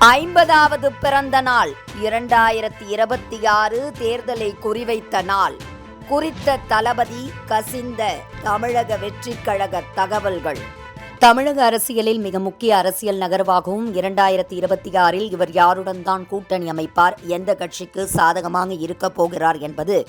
ஐம்பதாவது பிறந்த நாள் இரண்டாயிரத்தி இருபத்தி ஆறு தேர்தலை குறிவைத்த நாள். குறித்த தளபதி கசிந்த தமிழக வெற்றிக்கழக தகவல்கள். தமிழக அரசியலில் மிக முக்கிய அரசியல் நகர்வாகவும் இரண்டாயிரத்தி இருபத்தி ஆறில் இவர் யாருடன் தான் கூட்டணி அமைப்பார் எந்த கட்சிக்கு சாதகமாக இருக்கப் போகிறார் என்பது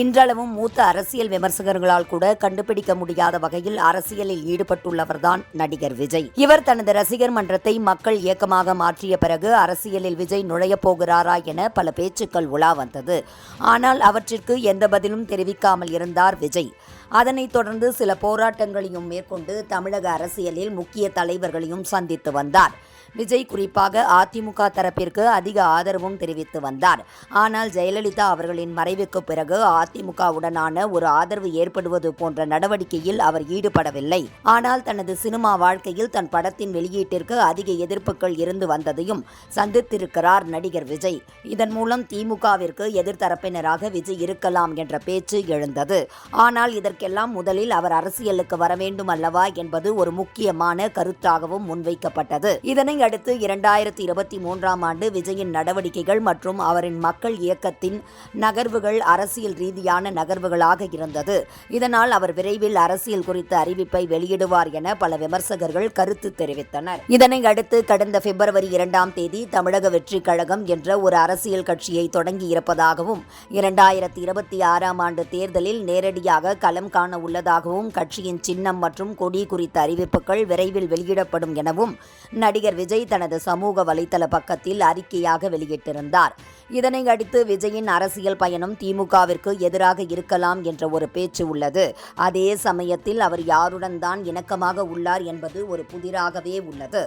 இன்றளவும் மூத்த அரசியல் விமர்சகர்களால் கூட கண்டுபிடிக்க முடியாத வகையில் அரசியலில் ஈடுபட்டுள்ளவர்தான் நடிகர் விஜய். இவர் தனது ரசிகர் மன்றத்தை மக்கள் இயக்கமாக மாற்றிய பிறகு அரசியலில் விஜய் நுழையப் போகிறாரா என பல பேச்சுக்கள் உலா வந்தது. ஆனால் அவற்றிற்கு எந்த பதிலும் தெரிவிக்காமல் இருந்தார் விஜய். அதனைத் தொடர்ந்து சில போராட்டங்களையும் மேற்கொண்டு தமிழக அரசியலில் முக்கிய தலைவர்களையும் சந்தித்து வந்தார். விஜய் குறிப்பாக அதிமுக தரப்பிற்கு அதிக ஆதரவும் தெரிவித்து வந்தார். ஆனால் ஜெயலலிதா அவர்களின் மறைவுக்கு பிறகு அதிமுகவுடனான ஒரு ஆதரவு ஏற்படுவது போன்ற நடவடிக்கையில் அவர் ஈடுபடவில்லை. ஆனால் தனது சினிமா வாழ்க்கையில் தன் படத்தின் வெளியீட்டிற்கு அதிக எதிர்ப்புகள் இருந்து வந்ததையும் சந்தித்திருக்கிறார் நடிகர் விஜய். இதன் மூலம் திமுகவிற்கு எதிர்த்தரப்பினராக விஜய் இருக்கலாம் என்ற பேச்சு எழுந்தது. ஆனால் இதற்கெல்லாம் முதலில் அவர் அரசியலுக்கு வர வேண்டும் அல்லவா என்பது ஒரு முக்கியமான கருத்தாகவும் முன்வைக்கப்பட்டது. இதனை அடுத்து இரண்டாயிரத்தி இருபத்தி மூன்றாம் ஆண்டு விஜயின் நடவடிக்கைகள் மற்றும் அவரின் மக்கள் இயக்கத்தின் நகர்வுகள் அரசியல் ரீதியான நகர்வுகளாக இருந்தது. இதனால் அவர் விரைவில் அரசியல் குறித்த அறிவிப்பை வெளியிடுவார் என பல விமர்சகர்கள் கருத்து தெரிவித்தனர். இதனை அடுத்து கடந்த பிப்ரவரி இரண்டாம் தேதி தமிழக வெற்றி கழகம் என்ற ஒரு அரசியல் கட்சியை தொடங்கியிருப்பதாகவும் இரண்டாயிரத்தி இருபத்தி ஆறாம் ஆண்டு தேர்தலில் நேரடியாக களம் காண உள்ளதாகவும் கட்சியின் சின்னம் மற்றும் கொடி குறித்த அறிவிப்புகள் விரைவில் வெளியிடப்படும் எனவும் நடிகர் விஜய் தனது சமூக வலைதள பக்கத்தில் அறிக்கையாக வெளியிட்டிருந்தார். இதனை அடுத்து விஜயின் அரசியல் பயணம் திமுகவிற்கு எதிராக இருக்கலாம் என்ற ஒரு பேச்சு உள்ளது. அதே சமயத்தில் அவர் யாருடன் தான் இணக்கமாக உள்ளார் என்பது ஒரு புதிராகவே உள்ளது.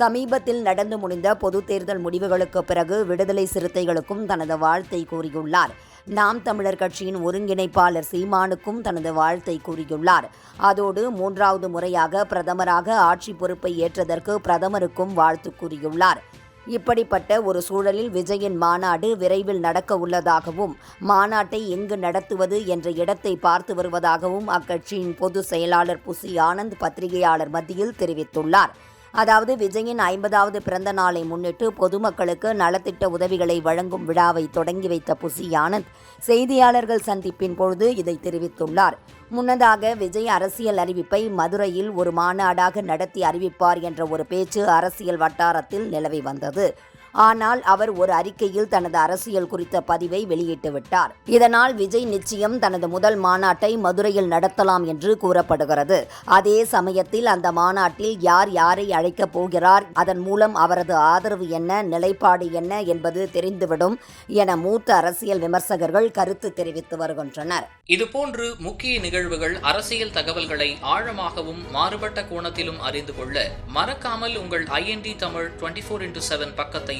சமீபத்தில் நடந்து முடிந்த பொது தேர்தல் முடிவுகளுக்கு பிறகு விடுதலை சிறுத்தைகளுக்கும் தனது வாழ்த்தை கூறியுள்ளார். நாம் தமிழர் கட்சியின் ஒருங்கிணைப்பாளர் சீமானுக்கும் தனது வாழ்த்தை கூறியுள்ளார். அதோடு மூன்றாவது முறையாக பிரதமராக ஆட்சி பொறுப்பை ஏற்றதற்கு பிரதமருக்கும் வாழ்த்து கூறியுள்ளார். இப்படிப்பட்ட ஒரு சூழலில் விஜயின் மாநாடு விரைவில் நடக்க உள்ளதாகவும் மாநாட்டை எங்கு நடத்துவது என்ற இடத்தை பார்த்து வருவதாகவும் அக்கட்சியின் பொதுச் செயலாளர் புசி ஆனந்த் பத்திரிகையாளர் மத்தியில் தெரிவித்துள்ளார். அதாவது விஜயின் ஐம்பதாவது பிறந்த நாளை முன்னிட்டு பொதுமக்களுக்கு நலத்திட்ட உதவிகளை வழங்கும் விழாவை தொடங்கி வைத்த புசி ஆனந்த் செய்தியாளர்கள் சந்திப்பின் பொழுது இதை தெரிவித்துள்ளார். முன்னதாக விஜய் அரசியல் அறிவிப்பை மதுரையில் ஒரு மாநாடாக நடத்தி அறிவிப்பார் என்ற ஒரு பேச்சு அரசியல் வட்டாரத்தில் நிலவி வந்தது. ஆனால் அவர் ஒரு அறிக்கையில் தனது அரசியல் குறித்த பதிவை வெளியிட்டு விட்டார் இதனால் விஜய் நிச்சயம் தனது முதல் மாநாட்டை மதுரையில் நடத்தலாம் என்று கூறப்படுகிறது. அதே சமயத்தில் அந்த மாநாட்டில் யார் யாரை அழைக்கப் போகிறார் அதன் மூலம் அவரது ஆதரவு என்ன நிலைப்பாடு என்ன என்பது தெரிந்துவிடும் என மூத்த அரசியல் விமர்சகர்கள் கருத்து தெரிவித்து வருகின்றனர். இதுபோன்று முக்கிய நிகழ்வுகள் அரசியல் தகவல்களை ஆழமாகவும் மாறுபட்ட கோணத்திலும் அறிந்து கொள்ள மறக்காமல் உங்கள் IND Tamil twenty four into seven பக்கத்தை